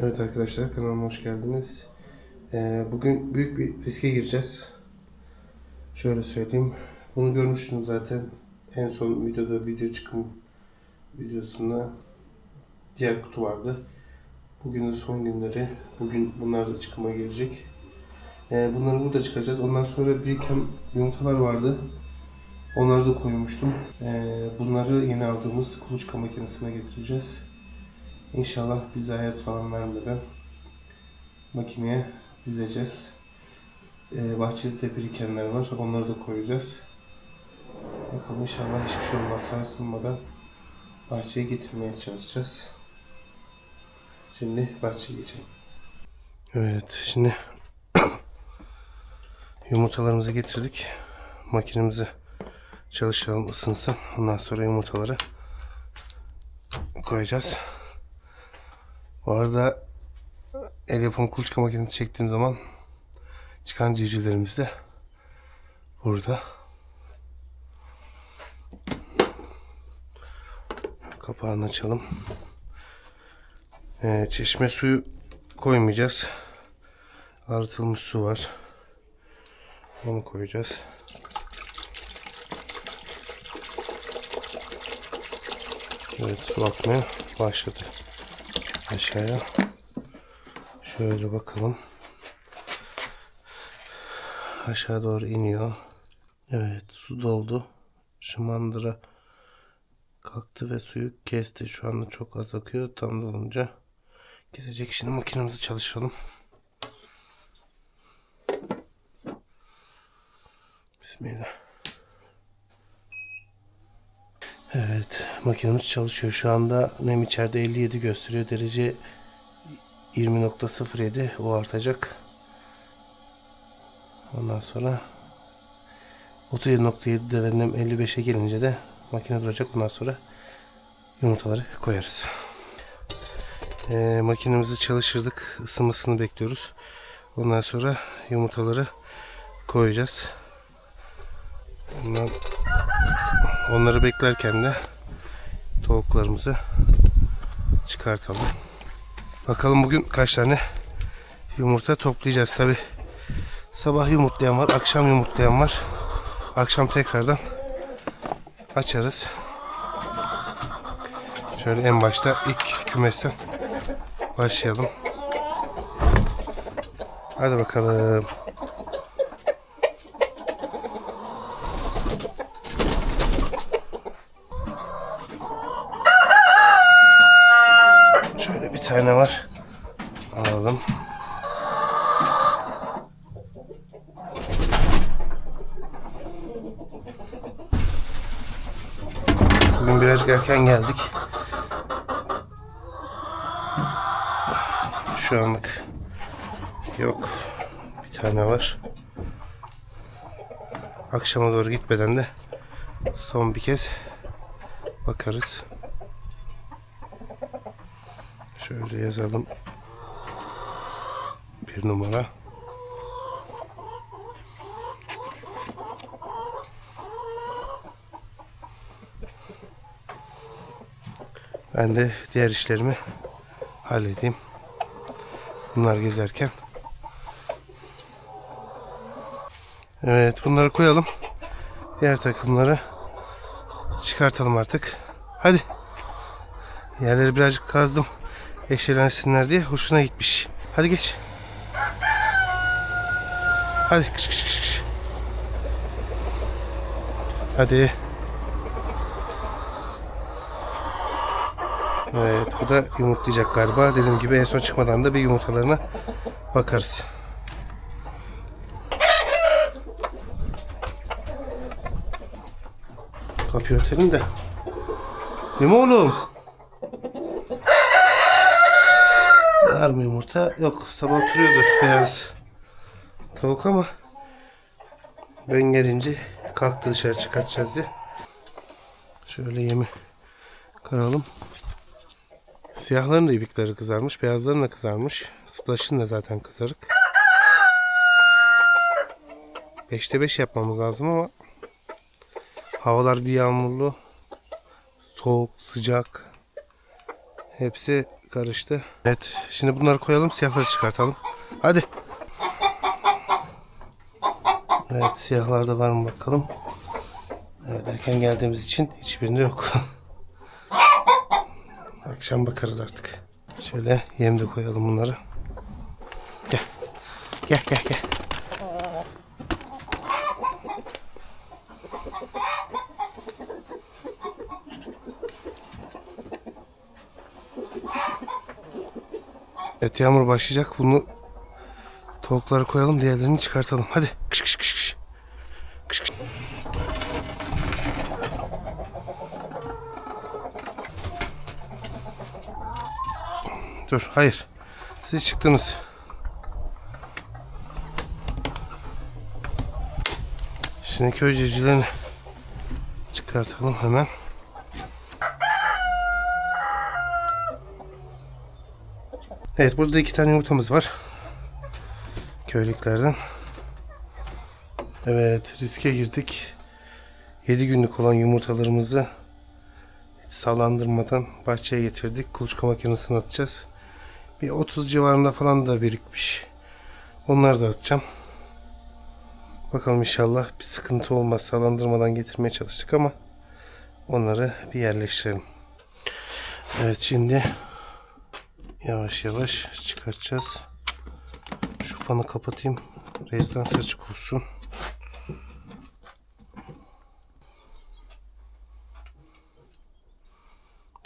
Evet arkadaşlar kanalıma hoş geldiniz. Ee, bugün büyük bir riske gireceğiz. Şöyle söyleyeyim. Bunu görmüştünüz zaten. En son videoda video çıkım videosunda diğer kutu vardı. Bugün de son günleri. Bugün bunlar da çıkıma gelecek. Ee, bunları burada çıkacağız. Ondan sonra biriken yumurtalar vardı. Onları da koymuştum. Ee, bunları yeni aldığımız kuluçka makinesine getireceğiz. İnşallah bize hayat falan vermeden makineye dizeceğiz. Ee, bahçede de birikenler var. Onları da koyacağız. Bakalım inşallah hiçbir şey olmaz. Sarsılmadan bahçeye getirmeye çalışacağız. Şimdi bahçeye geçelim. Evet şimdi yumurtalarımızı getirdik. Makinemizi çalıştıralım ısınsın. Ondan sonra yumurtaları koyacağız. Bu arada el yapımı kuluçka makinesi çektiğim zaman çıkan civcivlerimiz de burada. Kapağını açalım. Ee, çeşme suyu koymayacağız. Arıtılmış su var. Onu koyacağız. Evet su akmaya başladı aşağıya. Şöyle bakalım. Aşağı doğru iniyor. Evet su doldu. Şu mandıra kalktı ve suyu kesti. Şu anda çok az akıyor. Tam dolunca kesecek. Şimdi makinemizi çalıştıralım. Bismillah. Evet, makinemiz çalışıyor. Şu anda nem içeride 57 gösteriyor. Derece 20.07 o artacak. Ondan sonra 37.7'de ve nem 55'e gelince de makine duracak. Ondan sonra yumurtaları koyarız. Ee, makinemizi çalıştırdık. Isınmasını bekliyoruz. Ondan sonra yumurtaları koyacağız. Ondan Onları beklerken de tavuklarımızı çıkartalım. Bakalım bugün kaç tane yumurta toplayacağız tabi. Sabah yumurtlayan var, akşam yumurtlayan var. Akşam tekrardan açarız. Şöyle en başta ilk kümesten başlayalım. Hadi bakalım. Şöyle bir tane var. Alalım. Bugün birazcık erken geldik. Şu anlık yok. Bir tane var. Akşama doğru gitmeden de son bir kez bakarız. Şöyle yazalım. Bir numara. Ben de diğer işlerimi halledeyim. Bunlar gezerken. Evet bunları koyalım. Diğer takımları çıkartalım artık. Hadi. Yerleri birazcık kazdım eşelensinler diye hoşuna gitmiş. Hadi geç. Hadi kış kış kış. Hadi. Evet bu da yumurtlayacak galiba. Dediğim gibi en son çıkmadan da bir yumurtalarına bakarız. Kapıyı örtelim de. Değil mi oğlum? Var mı yumurta? Yok. Sabah oturuyordu beyaz tavuk ama ben gelince kalktı dışarı çıkartacağız diye. Şöyle yemi karalım. Siyahların da ibikleri kızarmış. Beyazların da kızarmış. Splash'ın da zaten kızarık. 5'te 5 yapmamız lazım ama havalar bir yağmurlu. Soğuk, sıcak. Hepsi karıştı. Evet şimdi bunları koyalım siyahları çıkartalım. Hadi. Evet siyahlarda var mı bakalım. Evet erken geldiğimiz için hiçbirinde yok. Akşam bakarız artık. Şöyle yem de koyalım bunları. Gel. Gel gel gel. Evet yağmur başlayacak. Bunu tavukları koyalım. Diğerlerini çıkartalım. Hadi. Kış kış kış kış. Kış kış. Dur. Hayır. Siz çıktınız. Şimdi köy çıkartalım hemen. Evet burada iki tane yumurtamız var. Köylüklerden. Evet riske girdik. 7 günlük olan yumurtalarımızı hiç sallandırmadan bahçeye getirdik. Kuluçka makinesine atacağız. Bir 30 civarında falan da birikmiş. Onları da atacağım. Bakalım inşallah bir sıkıntı olmaz. Sallandırmadan getirmeye çalıştık ama onları bir yerleştirelim. Evet şimdi Yavaş yavaş çıkartacağız. Şu fanı kapatayım. Rezidans açık olsun.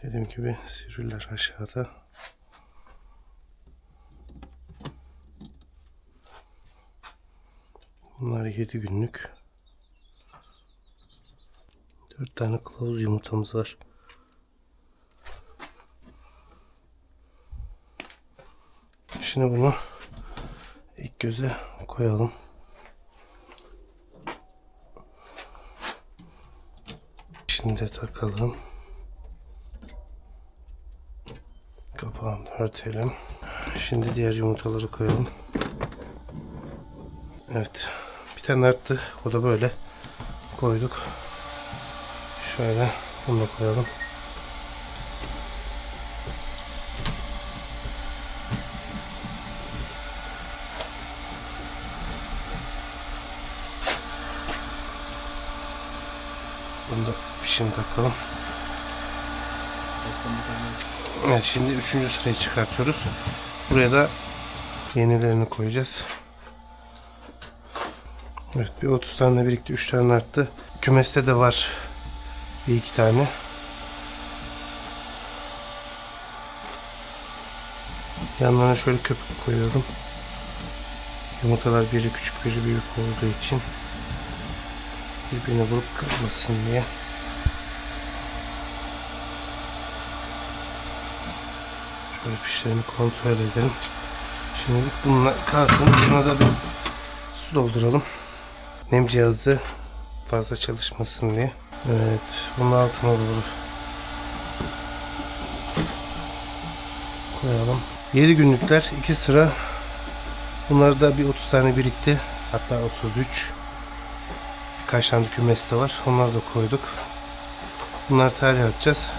Dediğim gibi sivriler aşağıda. Bunlar 7 günlük. 4 tane kılavuz yumurtamız var. Şimdi bunu ilk göze koyalım. Şimdi takalım. Kapağını örtelim. Şimdi diğer yumurtaları koyalım. Evet. Bir tane arttı. O da böyle koyduk. Şöyle bunu koyalım. Bunu da fişini takalım. Evet şimdi üçüncü sırayı çıkartıyoruz. Buraya da yenilerini koyacağız. Evet bir 30 tane birikti. 3 tane arttı. Kümeste de var bir iki tane. Yanlarına şöyle köpük koyuyorum. Yumurtalar biri küçük biri büyük olduğu için birbirine vurup kırmasın diye. Şöyle fişlerini kontrol edelim. Şimdilik bununla kalsın. Şuna da bir su dolduralım. Nem cihazı fazla çalışmasın diye. Evet. Bunun altına doğru koyalım. 7 günlükler 2 sıra. Bunları da bir 30 tane birikti. Hatta 33. Birkaç tane kümes de var. Onları da koyduk. Bunları tarih atacağız.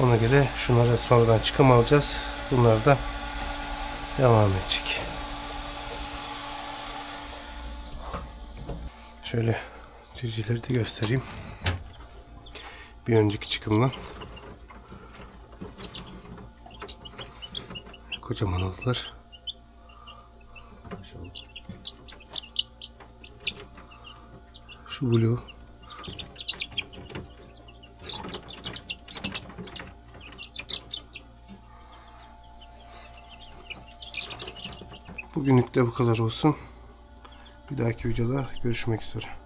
Ona göre şunlara sonradan çıkım alacağız. Bunlar da devam edecek. Şöyle civcivleri de göstereyim. Bir önceki çıkımdan. Kocaman oldular. Blue. Bugünlük de bu kadar olsun. Bir dahaki videoda görüşmek üzere.